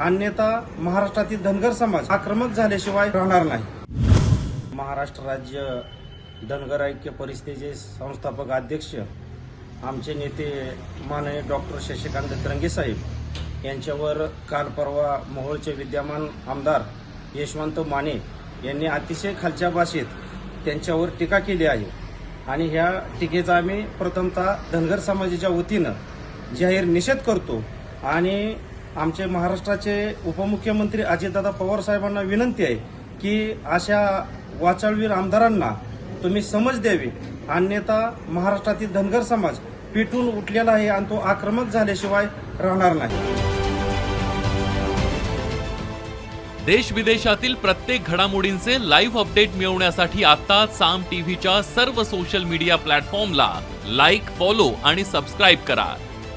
अन्यथा महाराष्ट्रातील धनगर समाज आक्रमक झाल्याशिवाय राहणार नाही. महाराष्ट्र राज्य धनगर ऐक्य परिषदेचे संस्थापक अध्यक्ष आमचे नेते माननीय डॉक्टर शशिकांत तरंगे साहेब यांच्यावर काल परवा मोहोळचे विद्यमान आमदार यशवंत माने यांनी अतिशय खालच्या भाषेत त्यांच्यावर टीका केली आहे. आणि ह्या टीकेचा आम्ही प्रथमतः धनगर समाजाच्या वतीनं जाहीर निषेध करतो आणि आमचे महाराष्ट्राचे उपमुख्यमंत्री अजितदादा पवार साहेबांना विनंती आहे की अशा वाचाळवीर आमदारांना तुम्ही समज द्यावी. अन्यथा महाराष्ट्रातील धनगर समाज पिटून उठलेला आहे आणि तो आक्रमक झाल्याशिवाय राहणार नाही. देश विदेशातील प्रत्येक घडामोडींचे लाईव्ह अपडेट मिळवण्यासाठी आता साम टीव्हीच्या सर्व सोशल मीडिया प्लॅटफॉर्मला लाईक फॉलो आणि सबस्क्राईब करा.